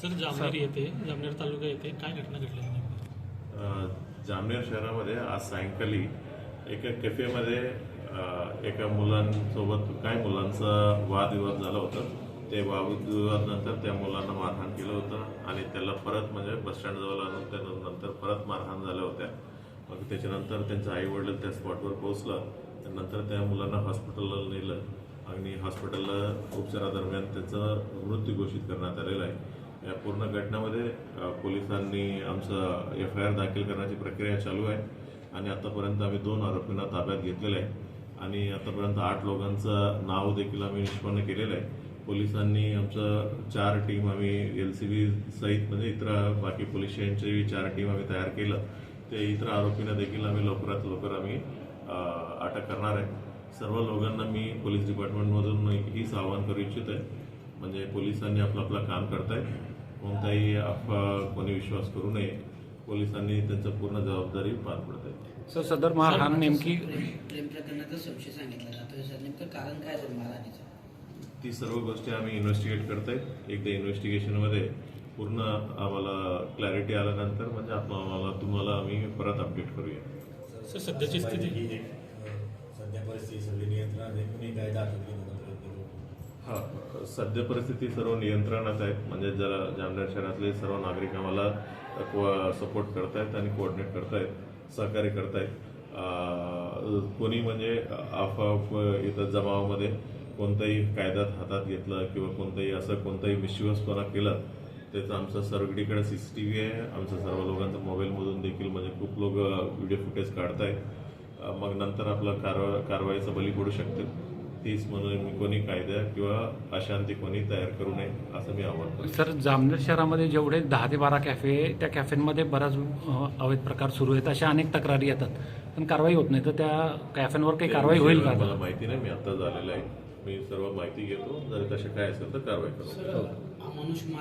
Sir Jamner येथे जामनेर तालुका येथे काय घटना घडली जामनेर शहरामध्ये आज सायंकाळी एका कॅफेमध्ये एका मुलांसोबत काय मुलांचा वादविवाद झाला होता ते वादविवादानंतर त्या मुलांना मारहाण केलं होतं आणि त्याला परत म्हणजे बसस्टँडजवळ आणून त्यानंतर परत मारहाण झाल्या होत्या. मग त्याच्यानंतर त्यांचं आई वडील त्या स्पॉटवर पोहोचला. त्यानंतर त्या मुलांना हॉस्पिटलला नेलं. आणि हॉस्पिटलला उपचारादरम्यान त्याचा मृत्यू घोषित करण्यात आलेला आहे. या पूर्ण घटनेमध्ये पोलिसांनी आमचं एफ आय आर दाखल करण्याची प्रक्रिया चालू आहे आणि आतापर्यंत आम्ही दोन आरोपींना ताब्यात घेतलेलं आहे. आणि आतापर्यंत आठ लोकांचं नाव देखील आम्ही निष्पन्न केलेलं आहे. पोलिसांनी आमचं चार टीम आम्ही एल सी बी सहित म्हणजे इतर बाकी पोलीस स्टेशनची चार टीम आम्ही तयार केलं. ते इतर आरोपींना देखील आम्ही लवकरात लवकर आम्ही अटक करणार आहे. सर्व लोकांना मी पोलीस डिपार्टमेंटमधून हीच आवाहन करू इच्छित आहे म्हणजे पोलिसांनी आपलं आपलं काम करतायत कोणताही अफवा कोणी विश्वास करू नये. पोलिसांनी त्यांचं पूर्ण जबाबदारी पार पडत आहे सर सदर मारहाण नेमकी प्रेम प्रकरणाचा संशय सांगितला जातोय सर. नेमकं कारण काय सर मारहाणीचं ती सर्व गोष्टी आम्ही इन्व्हेस्टिगेट करतायत एकदा इन्व्हेस्टिगेशनमध्ये पूर्ण आम्हाला क्लॅरिटी आल्यानंतर म्हणजे आपण आम्हाला तुम्हाला आम्ही परत अपडेट करूया. सर सध्याची स्थिती ही सध्या परिस्थिती सगळी नियंत्रणात आहे. कुणी कायदा नव्हतं हा सध्या परिस्थिती सर्व नियंत्रणात आहे. म्हणजे जरा जामनेर शहरातले सर्व नागरिक आम्हाला सपोर्ट करतायत आणि कोऑर्डिनेट करतायत सहकार्य करतायत. कोणी म्हणजे आफाफ इथं जमावामध्ये कोणताही कायद्यात हातात घेतलं किंवा कोणताही असं कोणताही मिसयुअसपणा केला त्याचं आमचं सर्वकडीकडे सी सी टी व्ही आहे. आमचं सर्व लोकांचं मोबाईलमधून देखील म्हणजे खूप लोक व्हिडिओ फुटेज काढतायत. मग नंतर आपलं कारवा कारवाईचा बली पडू शकते. तीच म्हणून मी कोणी कायदा किंवा अशांती कोणी तयार करू नये असं मी आवाहन करतो. सर जामनेर शहरामध्ये जेवढे दहा ते बारा कॅफे त्या कॅफेंमध्ये बराच अवैध प्रकार सुरू आहेत. अशा अनेक तक्रारी येतात. पण कारवाई होत नाही. तर त्या कॅफेंवर काही कारवाई होईल का? मला माहिती नाही. मी आता झालेलं आहे. मी सर्व माहिती घेतो. जर तसे काय असेल तर कारवाई करू. सर अमानुष मार